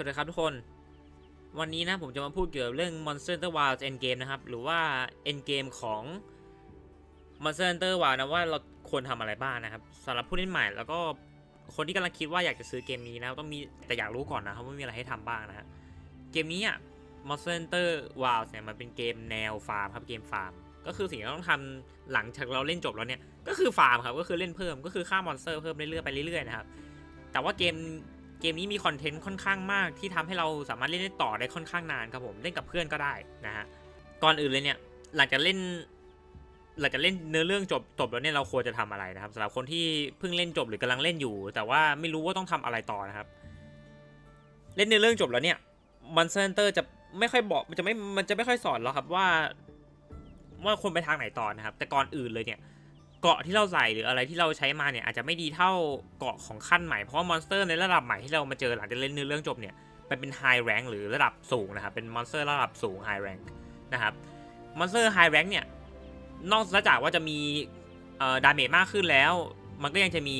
วัสดีครับทุกคน วันนี้นะผมจะมาพูดเกี่ยวกับเรื่อง Monster Hunter Wilds Endgame นะครับ หรือว่า Endgame ของ Monster Hunter Wilds นะว่าเราควรทำอะไรบ้างนะครับสำหรับผู้เล่นใหม่แล้วก็คนที่กำลังคิดว่าอยากจะซื้อเกมนี้นะต้องมีแต่อยากรู้ก่อนนะครับว่ามีอะไรให้ทำบ้างนะฮะเกมนี้อะ Monster Hunter Wilds เนี่ยมันเป็นเกมแนวฟาร์มครับเกมฟาร์มก็คือสิ่งที่เราต้องทำหลังจากเราเล่นจบแล้วเนี่ยก็คือฟาร์มครับก็คือเล่นเพิ่มก็คือฆ่ามอนสเตอร์เพิ่มเรื่อยๆไปเรื่อยๆนะครับแต่ว่าเกม เกมนี้มีคอนเทนต์ค่อนข้างมากที่ทำให้เราสามารถเล่นได้ต่อได้ค่อนข้างนานครับผมเล่นกับเพื่อนก็ได้นะฮะก่อนอื่นเลยเนี่ยหลังจากเล่นหลังจากเล่นเนื้อเรื่องจบจบแล้วเนี่ยเราควรจะทำอะไรนะครับสำหรับคนที่เพิ่งเล่นจบหรือกำลังเล่นอยู่ แต่ว่าไม่รู้ว่าต้องทำอะไรต่อนะครับ เล่นเนื้อเรื่องจบแล้วเนี่ยมันเซนเตอร์จะไม่ค่อยบอกมันจะไม่มันจะไม่ค่อยสอนหรอกครับว่า ว่าควรไปทางไหนต่อนะครับ แต่ก่อนอื่นเลยเนี่ย เกาะที่เราใส่หรืออะไรที่เราใช้มาเนี่ยอาจจะไม่ดีเท่าเกาะของขั้นใหม่เพราะมอนสเตอร์ในระดับใหม่ที่เรามาเจอหลังจากเล่นเนื้อเรื่องจบเนี่ยมันเป็นไฮแรงหรือระดับสูงนะครับเป็นมอนสเตอร์ระดับสูงไฮแรงนะครับมอนสเตอร์ไฮแรงเนี่ยนอกจากว่าจะมีดาเมจมากขึ้นแล้ว มันก็ยังจะมี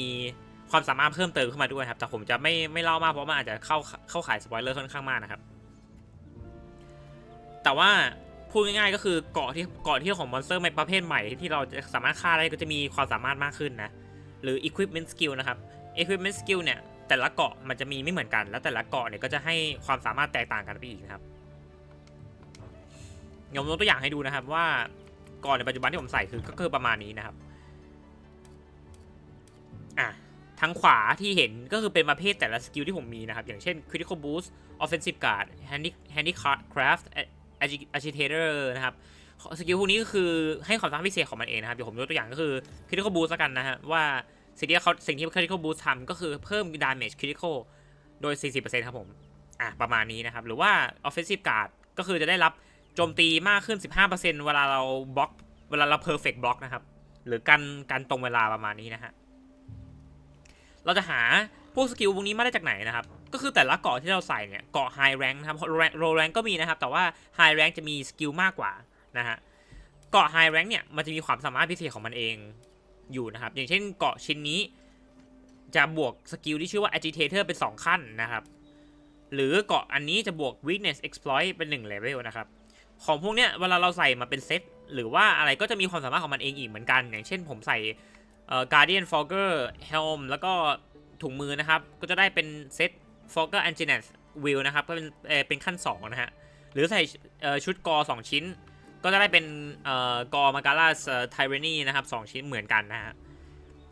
ความสามารถเพิ่มเติมขึ้นมาด้วยครับแต่ผมจะไม่ไม่เล่ามากเพราะมันอาจจะเข้าเข้าขายสปอยเลอร์ค่อนข้างมากนะครับแต่ว่า พูดง่ายๆก็คือเกาะที่เกาะที่ของมอนสเตอร์ในประเภทใหม่ที่เราจะสามารถฆ่าได้ก็จะมีความสามารถมากขึ้นนะ หรือ equipment skill นะครับ equipment skill เนี่ยแต่ละเกาะมันจะมีไม่เหมือนกัน แล้วแต่ละเกาะเนี่ยก็จะให้ความสามารถแตกต่างกันไปอีกนะครับยมยกตัวอย่างให้ดูนะครับว่าเกาะในปัจจุบันที่ผมใส่คือก็คือประมาณนี้นะครับอะทางขวาที่เห็นก็คือเป็นประเภทแต่ละสกิลที่ผมมีนะครับ อย่างเช่น critical boost offensive guard Handicraft handy handicraft agitator นะครับสกิลพวกนี้ก็คือให้ความสามารถพิเศษของมันเองนะครับเดี๋ยวผมยกตัวอย่างก็คือ critical boost กันนะฮะว่าสิ่งที่เขาสิ่งที่ critical boost ทำก็คือเพิ่ม damage critical โดย 40%ครับผมอะประมาณนี้นะครับ หรือว่า offensive guard ก็คือจะได้รับโจมตีมากขึ้น 15%เวลาเราบล็อกเวลาเรา perfect block นะครับ หรือการการตรงเวลาประมาณนี้นะฮะเราจะหาพวกสกิลพวกนี้มาได้จากไหนนะครับ ก็คือแต่ละเกาะที่เราใส่เนี่ยเกาะ high rank นะครับ low rank ก็มีนะครับ แต่ว่า high rank จะมีสกิลมากกว่านะฮะเกาะ high rank เนี่ยมันจะมีความสามารถพิเศษของมันเองอยู่นะครับ อย่างเช่นเกาะชิ้นนี้ จะบวกสกิลที่ชื่อว่า agitator เป็น 2 ขั้นนะครับ หรือเกาะอันนี้จะบวก weakness exploit เป็น1 level นะครับ ของพวกเนี้ยเวลาเราใส่มาเป็นเซตหรือว่าอะไรก็จะมีความสามารถของมันเองอีกเหมือนกัน อย่างเช่นผมใส่ guardian fogger helm แล้วก็ถุงมือนะครับ ก็จะได้เป็นเซต fogger a n g i n e s wheel นะครับก็เป็นเอเป็นขั้น 2 นะฮะ หรือใส่ชุดกอ 2 ชิ้น ก็จะได้เป็นเอ่อกอมาการาสไทเรนีนะครับสองชิ้นเหมือนกันนะฮะ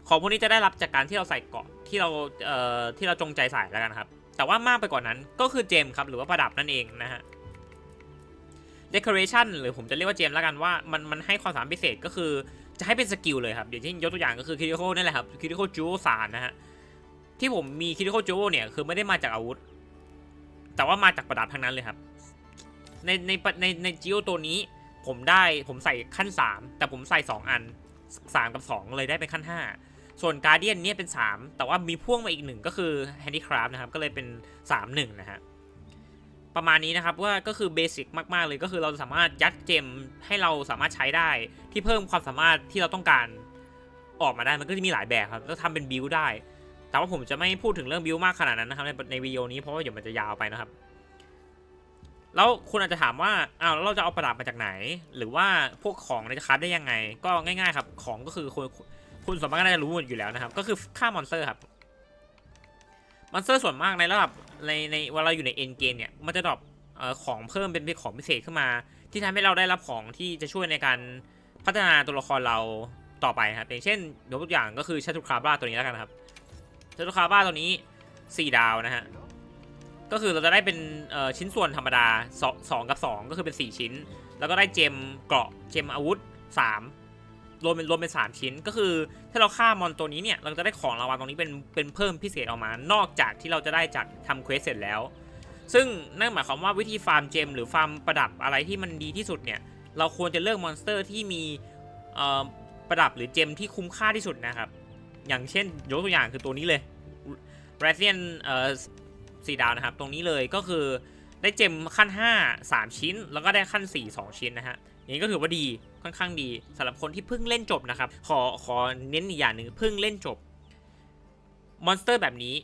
ของพวกนี้จะได้รับจากการที่เราใส่เกาะที่เราเอ่อที่เราจงใจใส่แล้วกันครับ แต่ว่ามากไปกว่านั้นก็คือเจมครับ หรือว่าประดับนั่นเองนะฮะ decoration หรือผมจะเรียกว่าเจมแล้วกันว่ามันมันให้ความสามารถพิเศษก็คือจะให้เป็นสกิลเลยครับอย่างเช่นยกตัวอย่างก็คือ critical นี่แหละครับ critical jewel สารนะฮะ ที่ผมมี critical jewel เนี่ยคือไม่ได้มาจากอาวุธ แต่ว่ามาจากประดับทั้งนั้นเลยครับ ในในในในจิโอตัวนี้ผมได้ผมใส่ขั้น 3 แต่ผมใส่ 2 อัน 3 กับ 2 เลยได้เป็นขั้น 5 ส่วนการเดียนเนี่ยเป็น 3 แต่ว่ามีพ่วงมาอีกหนึ่งก็คือ handicraft นะครับ ก็เลยเป็น 3 1 นะฮะประมาณนี้นะครับว่าก็คือเบสิกมาก ๆ เลยก็คือเราสามารถยัดเจมให้เราสามารถใช้ได้ ที่เพิ่มความสามารถที่เราต้องการออกมาได้มันก็จะมีหลายแบบครับแล้วทำเป็นบิลได้ แต่ว่าผมจะไม่พูดถึงเรื่องบิลมากขนาดนั้นนะครับในในวิดีโอนี้เพราะว่าเดี๋ยวมันจะยาวไปนะครับ แล้วคุณอาจจะถามว่าอ้าวแล้วเราจะเอาประดับมาจากไหน หรือว่าพวกของเราจะคัดได้ยังไง ก็ง่ายๆครับ ของก็คือคุณคุณสมารถก็น่าจะรู้หมดอยู่แล้วนะครับ ก็คือค่ามอนสเตอร์ครับมอนสเตอร์ส่วนมากในระดับในในเวลาอยู่ในเอ็นเกมเนี่ยมันจะดรอปของเพิ่มเป็นของพิเศษขึ้นมา ที่ทำให้เราได้รับของที่จะช่วยในการพัฒนาตัวละครเราต่อไปครับอย่างเช่นยกตัวอย่างก็คือชาตุคราบ้าตัวนี้แล้วกันครับ ชาตุคาบ้าตัวนี้ 4 ดาวนะฮะ ก็คือเราจะได้เป็นชิ้นส่วนธรรมดาสองกับ 2 ก็คือเป็น 4 ชิ้น แล้วก็ได้เจมเกราะเจมอาวุธ 3 รวมเป็นรวมเป็น 3 ชิ้น ก็คือถ้าเราฆ่ามอนตัวนี้เนี่ย เราจะได้ของรางวัลตรงนี้เป็นเป็นเพิ่มพิเศษออกมา นอกจากที่เราจะได้จากทำเควสเสร็จแล้ว ซึ่งนั่นหมายความว่าวิธีฟาร์มเจมหรือฟาร์มประดับอะไรที่มันดีที่สุดเนี่ย เราควรจะเลือกมอนสเตอร์ที่มีประดับหรือเจมที่คุ้มค่าที่สุดนะครับ อย่างเช่นยกตัวอย่างคือตัวนี้เลย r a z i a n เอ่อสีดาวนะครับ ตรงนี้เลยก็คือได้เจมขั้น 5 3 ชิ้น แล้วก็ได้ขั้น 4 2 ชิ้นนะฮะอย่างนี้ก็ถือว่าดีค่อนข้างดีสำหรับคนที่เพิ่งเล่นจบนะครับ ขอขอเน้นอีกอย่างหนึ่งเพิ่งเล่นจบมอนสเตอร์แบบนี้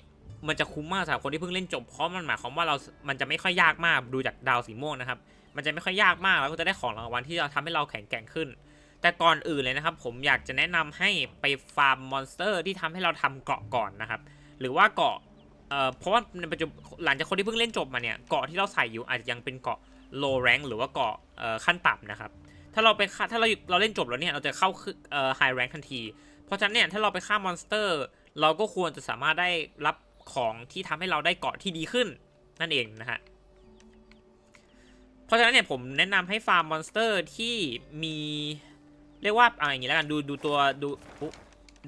มันจะคุ้มมากสำหรับคนที่เพิ่งเล่นจบเพราะมันหมายความว่าเรา มันจะไม่ค่อยยากมากดูจากดาวสีม่วงนะครับ มันจะไม่ค่อยยากมากแล้วก็จะได้ของรางวัลที่จะทำให้เราแข็งแกร่งขึ้น แต่ก่อนอื่นเลยนะครับ ผมอยากจะแนะนำให้ไปฟาร์มมอนสเตอร์ที่ทำให้เราทำเกาะก่อนนะครับ หรือว่าเกาะเอ่อเพราะว่าในปัจจุบันหลังจากคนที่เพิ่งเล่นจบมาเนี่ยเกาะที่เราใส่อยู่อาจจะยังเป็นเกาะ low rank หรือว่าเกาะเอ่อขั้นต่ำนะครับ ถ้าเราไปถ้าเราเราเล่นจบแล้วเนี่ยเราจะเข้าเอ่อ high rank ทันที เพราะฉะนั้นเนี่ยถ้าเราไปฆ่ามอนสเตอร์ เราก็ควรจะสามารถได้รับของที่ทำให้เราได้เกาะที่ดีขึ้นนั่นเองนะฮะเพราะฉะนั้นเนี่ยผมแนะนำให้ฟาร์มมอนสเตอร์ที่มี เรียกว่าอะไรอย่างงี้แล้วกันดูดูตัวดู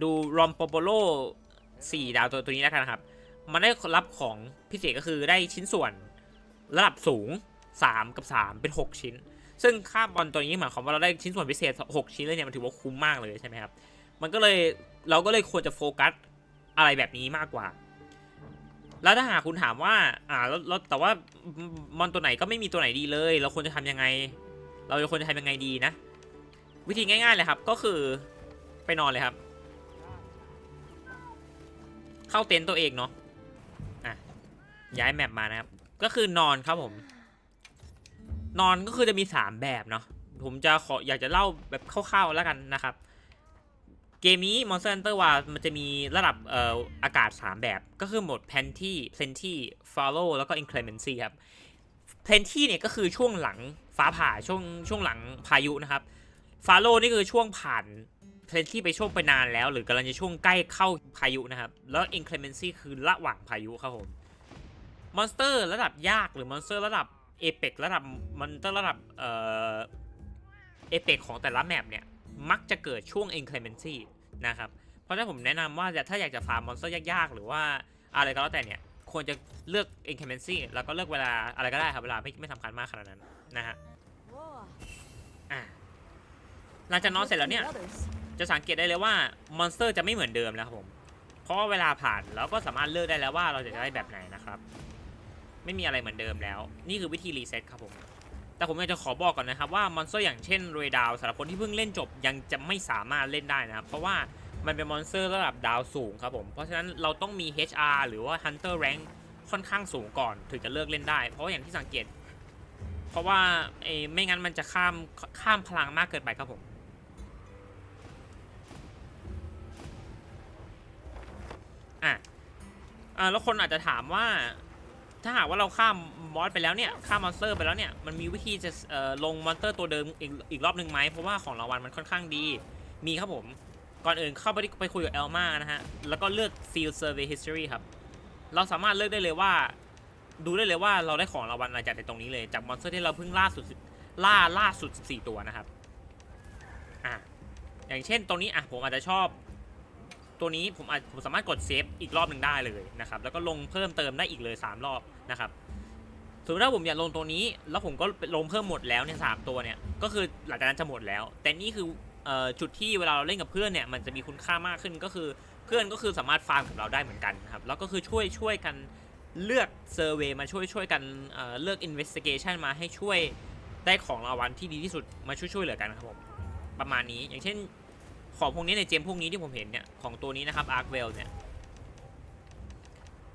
ดูรอมโปโปโลสี่ดาวตัวตัวนี้แล้วกันนะครับ มันได้รับของพิเศษก็คือได้ชิ้นส่วนระดับสูง 3 กับ 3 เป็น 6 ชิ้น ซึ่งค่าบอลตัวนี้หมายความว่าเราได้ชิ้นส่วนพิเศษ 6 ชิ้นเลยเนี่ยมันถือว่าคุ้มมากเลยใช่ไหมครับ มันก็เลยเราก็เลยควรจะโฟกัสอะไรแบบนี้มากกว่า แล้วถ้าหากคุณถามว่าอ่าแล้วแต่ว่ามอนตัวไหนก็ไม่มีตัวไหนดีเลย เราควรจะทำยังไง เราควรจะทำยังไงดีนะ วิธีง่ายๆเลยครับ ก็คือไปนอนเลยครับ เข้าเต็นท์ตัวเองเนาะอะย้ายแมปมานะครับ ก็คือนอนครับผม นอนก็คือจะมี3แบบเนาะผมจะขออยากจะเล่าแบบคร่าวๆแล้วกันนะครับ เกมนี้ Monster Hunter ว่ามันจะมีระดับเอ่ออากาศ 3 แบบ ก็คือโหมด Plenty Plenty Follow แล้วก็ Inclemency ครับ Plenty เนี่ยก็คือช่วงหลังฟ้าผ่าช่วงช่วงหลังพายุนะครับ Follow นี่คือช่วงผ่าน Plenty ไปช่วงไปนานแล้ว หรือกำลังจะช่วงใกล้เข้าพายุนะครับ แล้ว Inclemency คือระหว่างพายุครับผมมอนสเตอร์ระดับยากหรือมอนสเตอร์ระดับเอเปกระดับมอนสเตอร์ระดับเอ่อเอเปกของแต่ละแมปเนี่ย มักจะเกิดช่วง inclemency นะครับ เพราะฉะนั้นผมแนะนำว่าถ้าอยากจะฟาร์มมอนสเตอร์ยากๆ หรือว่าอะไรก็แล้วแต่เนี่ยควรจะเลือก inclemency แล้วก็เลือกเวลาอะไรก็ได้ครับเวลาไม่ไม่สำคัญมากขนาดนั้นนะฮะ หลังจากนอนเสร็จแล้วเนี่ย จะสังเกตได้เลยว่ามอนสเตอร์จะไม่เหมือนเดิมแล้วครับผม เพราะเวลาผ่านเราก็สามารถเลือกได้แล้วว่าเราจะได้แบบไหนนะครับ ไม่มีอะไรเหมือนเดิมแล้ว นี่คือวิธีรีเซ็ตครับผม แต่ผมอยากจะขอบอกก่อนนะครับว่ามอนสเตอร์อย่างเช่นเรดาวสำหรับคนที่เพิ่งเล่นจบยังจะไม่สามารถเล่นได้นะครับเพราะว่ามันเป็นมอนสเตอร์ระดับดาวสูงครับผม เพราะฉะนั้นเราต้องมี HR หรือว่า Hunter Rank ค่อนข้างสูงก่อนถึงจะเลิกเล่นได้ เพราะอย่างที่สังเกต เพราะว่าเอยไม่งั้นมันจะข้ามข้ามพลังมากเกินไปครับผม อะอ่าแล้วคนอาจจะถามว่า ถ้าหากว่าเราข้ามมอสไปแล้วเนี่ยข้ามมอนสเตอร์ไปแล้วเนี่ยมันมีวิธีจะเอ่อลงมอนสเตอร์ตัวเดิมอีกอีกรอบหนึ่งไหมเพราะว่าของรางวัลมันค่อนข้างดี มีครับผม ก่อนอื่นเข้าไปไปคุยกับเอลมานะฮะ แล้วก็เลือก Field Survey History ครับ เราสามารถเลือกได้เลยว่า ดูได้เลยว่าเราได้ของรางวัลอะไรจากในตรงนี้เลยจากมอนสเตอร์ที่เราเพิ่งล่าสุดล่าล่าสุด 14 ตัวนะครับอะอย่างเช่นตรงนี้อะผมอาจจะชอบ ตัวนี้ผมอาจผมสามารถกดเซฟอีกรอบหนึ่งได้เลยนะครับ แล้วก็ลงเพิ่มเติมได้อีกเลย 3 รอบนะครับสมมติว่าผมอยากลงตัวนี้ แล้วผมก็ลงเพิ่มหมดแล้วเนี่ยสามตัวเนี่ย ก็คือหลังจากนั้นจะหมดแล้ว แต่นี่คือออจุดที่เวลาเราเล่นกับเพื่อนเนี่ย มันจะมีคุณค่ามากขึ้นก็คือเพื่อนก็คือสามารถฟาร์มกับเราได้เหมือนกันครับ แล้วก็คือช่วยช่วยกันเลือกเซอร์เวยมาช่วยช่วยกันเเลือกอินเวสติเกชันมาให้ช่วยได้ของรางวัลที่ดีที่สุดมาช่วยช่วยเหลือกันครับผมประมาณนี้อย่างเช่น ของพวกนี้ในเจมพวกนี้ที่ผมเห็นเนี่ยของตัวนี้นะครับ Ark w e l l เนี่ย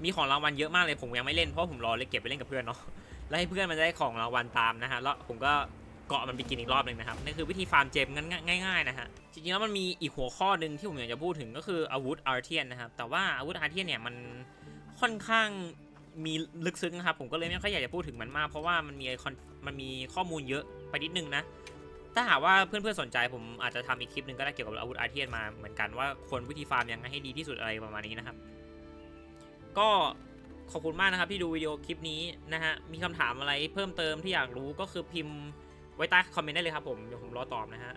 มีของรางวัลเยอะมากเลยผมยังไม่เล่นเพราะผมรอเลยเก็บไปเล่นกับเพื่อนเนาะแล้วให้เพื่อนมันได้ของรางวัลตามนะฮะแล้วผมก็เกาะมันไปกินอีกรอบหนึ่งนะครับนี่คือวิธีฟาร์มเจมง่ายๆนะฮะจริงๆแล้วมันมีอีกหัวข้อหนึ่งที่ผมอยากจะพูดถึงก็คืออาวุธอาร์เทียนนะครับแต่ว่าอาวุธอาร์เทียนเนี่ยมันค่อนข้างมีลึกซึ้งนะครับผมก็เลยไม่ค่อยอยากจะพูดถึงมันมาก เพราะว่ามันมีคอนมันมีข้อมูลเยอะไปนิดนึงนะ ถ้าหากว่าเพื่อนๆสนใจผมอาจจะทำอีกคลิปหนึ่งก็ได้เกี่ยวกับอาวุธอาเทียนมาเหมือนกันว่าควรวิธีฟาร์มยังไงให้ดีที่สุดอะไรประมาณนี้นะครับ ก็ขอบคุณมากนะครับที่ดูวิดีโอคลิปนี้นะฮะ มีคำถามอะไรเพิ่มเติมที่อยากรู้ก็คือพิมพ์ไว้ใต้คอมเมนต์ได้เลยครับผม เดี๋ยวผมรอตอบนะฮะ